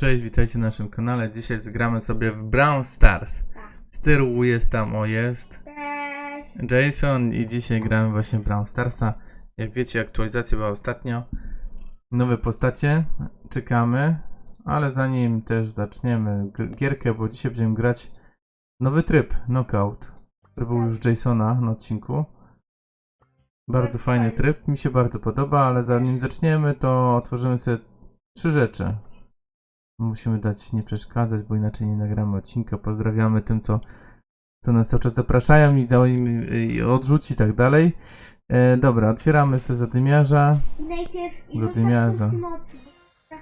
Cześć, witajcie na naszym kanale. Dzisiaj zgramy sobie w Brown Stars. Z tyłu jest tam, o jest. Jason i dzisiaj gramy właśnie w Brown Starsa. Jak wiecie, aktualizacja była ostatnio. Nowe postacie, czekamy, ale zanim też zaczniemy gierkę, bo dzisiaj będziemy grać nowy tryb, Knockout, który był już Jasona na odcinku. Bardzo fajny. tryb, mi się bardzo podoba, ale zanim zaczniemy, to otworzymy sobie trzy rzeczy. Musimy dać nie przeszkadzać, bo inaczej nie nagramy odcinka. Pozdrawiamy tym, co, co nas cały czas zapraszają i zanim i odrzuci i tak dalej. E, dobra, otwieramy sobie zadymiarza. Najpierw Zadymiarza. tak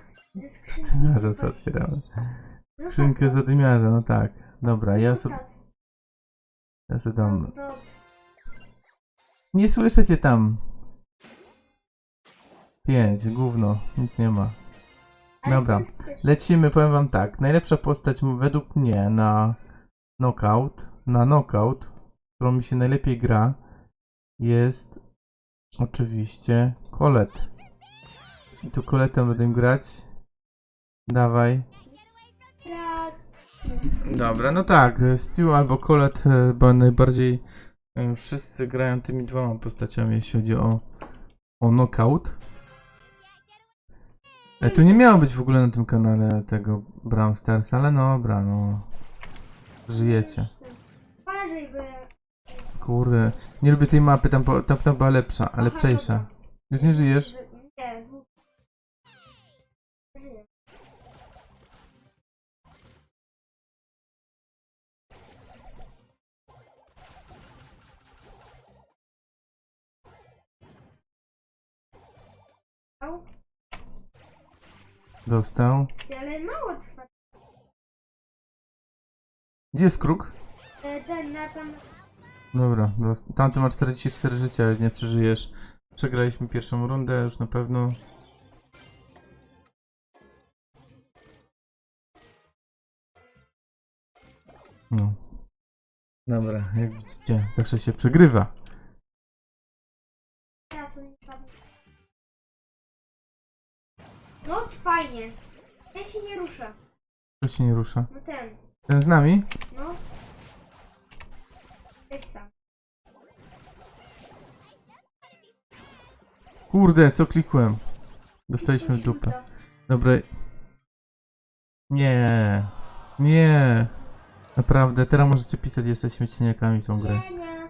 Zadymiarza sobie otwieramy. Skrzynkę to. zadymiarza, no tak. Dobra, ja sobie, Zostaw. ja sobie No, dam. to- Nie słyszę cię tam. Pięć, gówno, nic nie ma. Dobra. Lecimy, powiem wam tak. Najlepsza postać według mnie na knockout, na knockout, którą mi się najlepiej gra, jest oczywiście Colette. I tu Coletę będę grać. Dawaj. Dobra, no tak, Stu albo Colette, e, bo najbardziej e, wszyscy grają tymi dwoma postaciami, jeśli chodzi o, o knockout. E, tu nie miało być w ogóle na tym kanale tego Brown Stars, ale no dobra, no. Żyjecie. Kurde, nie lubię tej mapy, tam, po- tam, tam była lepsza, lepsza. dobra. Już nie żyjesz? Dostał. Ale mało trwa. Gdzie jest kruk? E, Ten na tam... Dobra, tamty ma 44 życia, nie przeżyjesz. Przegraliśmy pierwszą rundę, już na pewno. No. Dobra, jak widzicie, zawsze się przegrywa. No fajnie. Ten się nie rusza. To się nie rusza. No ten. Ten z nami? No. Weź sam. Kurde, co klikłem? Dostaliśmy w dupę. Dobra. Nie. Nie. Naprawdę, teraz możecie pisać, jesteśmy cieniakami w tą grę. Cienia.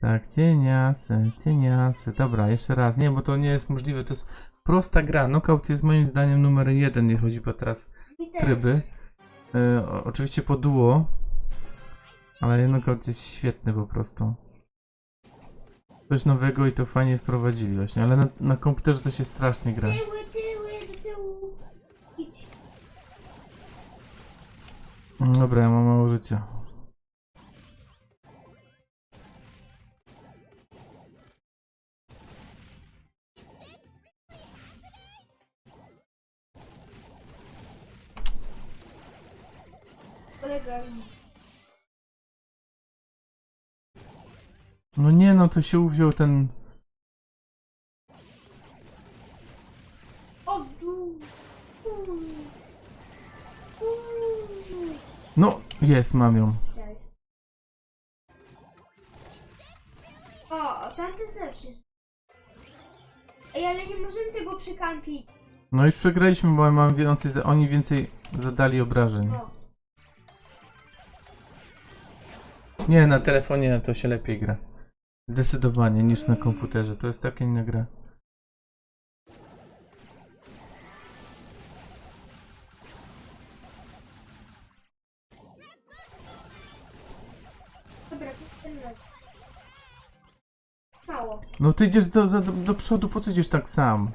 Tak, cieniasy, cieniasy. Dobra, jeszcze raz. Nie, bo to nie jest możliwe. To jest prosta gra. Knockout jest moim zdaniem numer jeden, nie chodzi po teraz tryby. E, o- oczywiście po duo. Ale Knockout jest świetny po prostu. Coś nowego i to fajnie wprowadzili właśnie, ale na, na komputerze to się strasznie gra. Tyły, tyły, do tyłu. Idź. Dobra, ja mam mało życia. No nie no, to się uwziął ten... O, du. Uuu. Uuu. No, jest, mam ją. Cześć. O, o tamten też jest. Ej, ale nie możemy tego przykampić. No już przegraliśmy, bo mam więcej, oni więcej zadali obrażeń. O. Nie, na telefonie to się lepiej gra. Zdecydowanie niż na komputerze. To jest taka inna gra. Dobra, ten. Mało. No ty idziesz do, za- do, do przodu, po co idziesz tak sam?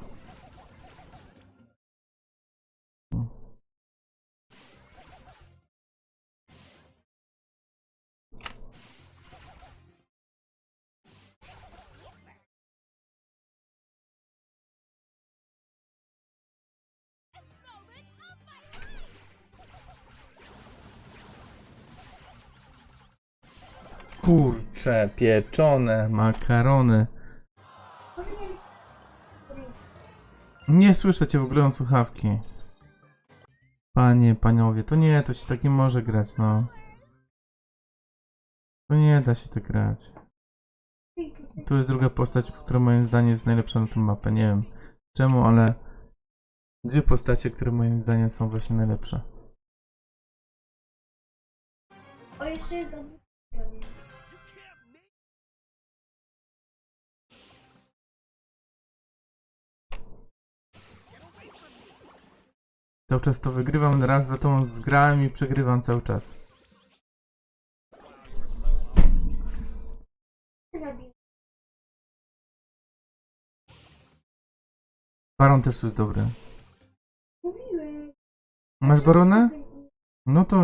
Kurcze, pieczone makarony. Nie... Słyszę cię w ogóle o słuchawki. Panie, panowie, to nie, to się tak nie może grać, no. To nie da się tak grać. Tu jest druga postać, która moim zdaniem jest najlepsza na tę mapę. Nie wiem czemu, ale dwie postacie, które moim zdaniem są właśnie najlepsze. O, jeszcze jest Cały czas to wygrywam, raz za tą zgrałem i przegrywam cały czas. Baron też jest dobry. Masz baronę? No to...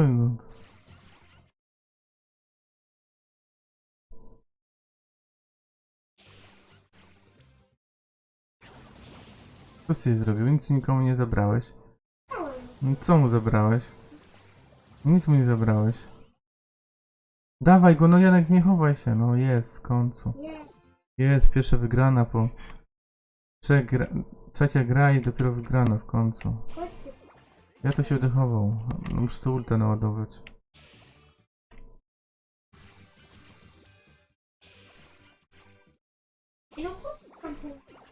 Co ty zrobił? Nic nikomu nie zabrałeś. No Co mu zabrałeś? Nic mu nie zabrałeś. Dawaj go, no Janek, nie chowaj się. No jest, w końcu. Jest, pierwsza wygrana po... Gra... Trzecia gra i dopiero wygrana w końcu. Ja to się odechował. No, muszę sobie ulta naładować.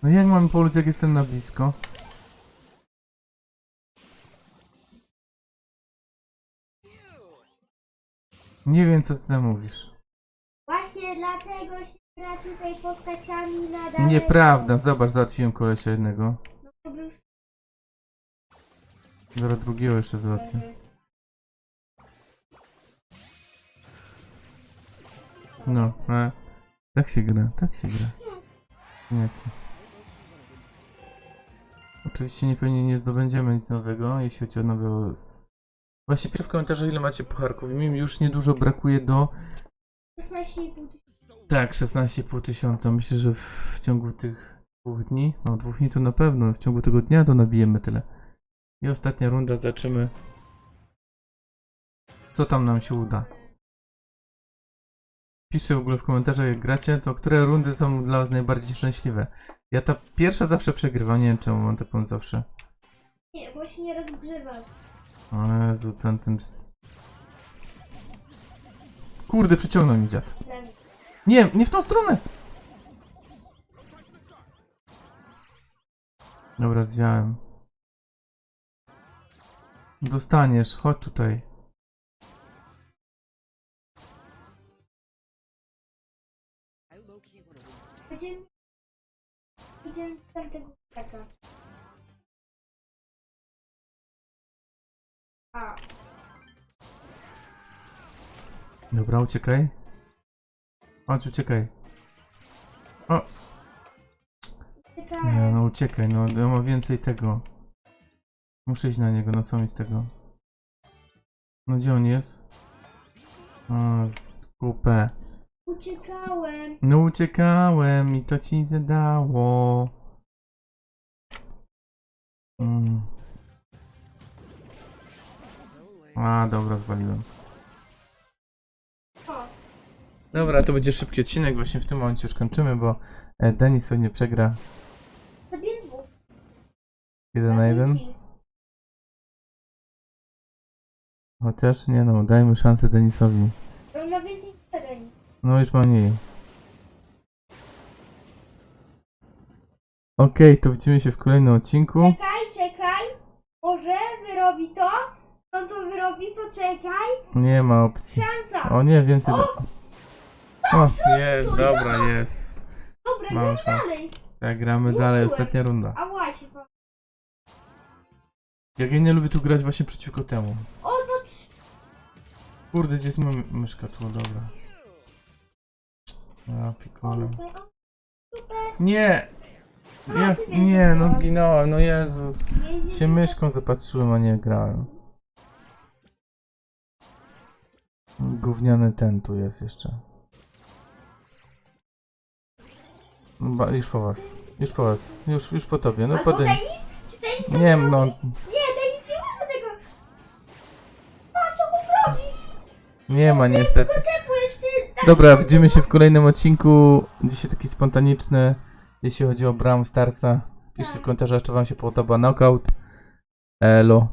No jak mam pomóc, jak jestem na blisko? Nie wiem, co ty tam mówisz. Właśnie dlatego się gra tutaj postaciami na daleko. Nieprawda, zobacz, załatwiłem kolesia jednego. No to był Zaraz drugiego jeszcze załatwię. No, e. Tak się gra, tak się gra. Nie. Oczywiście nie pewnie nie zdobędziemy nic nowego, jeśli chodzi o nowego... s- Właśnie piszcie w komentarzach ile macie pucharków. Mi już niedużo brakuje do... 16,5 tysiąca. Tak, 16,5 tysiąca. Myślę, że w ciągu tych dwóch dni, no dwóch dni to na pewno, w ciągu tego dnia to nabijemy tyle. I ostatnia runda, zobaczymy co tam nam się uda. Piszcie w ogóle w komentarzach jak gracie, to które rundy są dla was najbardziej szczęśliwe. Ja ta pierwsza zawsze przegrywa, nie wiem czemu mam taką zawsze. Nie, bo się nie rozgrzewasz. O Jezu, ten, ten... Kurde, przyciągnął mi dziad. Nie, nie w tą stronę! Dobra, zwiałem. Dostaniesz, chodź tutaj. Idziemy tamtego A, Dobra, uciekaj. Chodź, uciekaj. czekaj. Nie, no uciekaj, no ja mam więcej tego. Muszę iść na niego, no co mi z tego? No gdzie on jest? A, kupę. Uciekałem. No uciekałem i to ci zadało. A, dobra, zwaliłem. O, Dobra, to będzie szybki odcinek, właśnie w tym momencie już kończymy, bo e, Denis pewnie przegra zabiję dwóch. 1 na 1. Chociaż nie no, dajmy szansę Denisowi. On ma więcej. No już ma mniej. Okej, to widzimy się w kolejnym odcinku. Czekaj, czekaj. Może wyrobi to? On to wyrobi, poczekaj. Nie ma opcji. Szansa. O nie, więcej. O! Do... O, jest, dobra, jest. Dobra, Mam gramy szansę. dalej. Tak, gramy dalej, ostatnia runda. A właśnie. Jak ja nie lubię tu grać właśnie przeciwko temu. O, no Kurde, gdzie jest moja myszka tu, dobra. A, pikole. super, o, super. Nie! Ja, nie, no zginąłem, no Jezus. Się myszką zapatrzyłem, a nie grałem. Gówniany ten tu jest jeszcze. Ba, już po was. Już po was. Już, już po tobie. No Albo po Deni- Denis? Czy Denis Nie wiem, no. Nie, Denis nie może tego. A co mu robi? Nie ma niestety. Tak. Dobra, widzimy się w kolejnym odcinku. Dzisiaj taki spontaniczny, jeśli chodzi o Bram Starsa. Piszcie w komentarzach, czy wam się podoba knockout. Elo.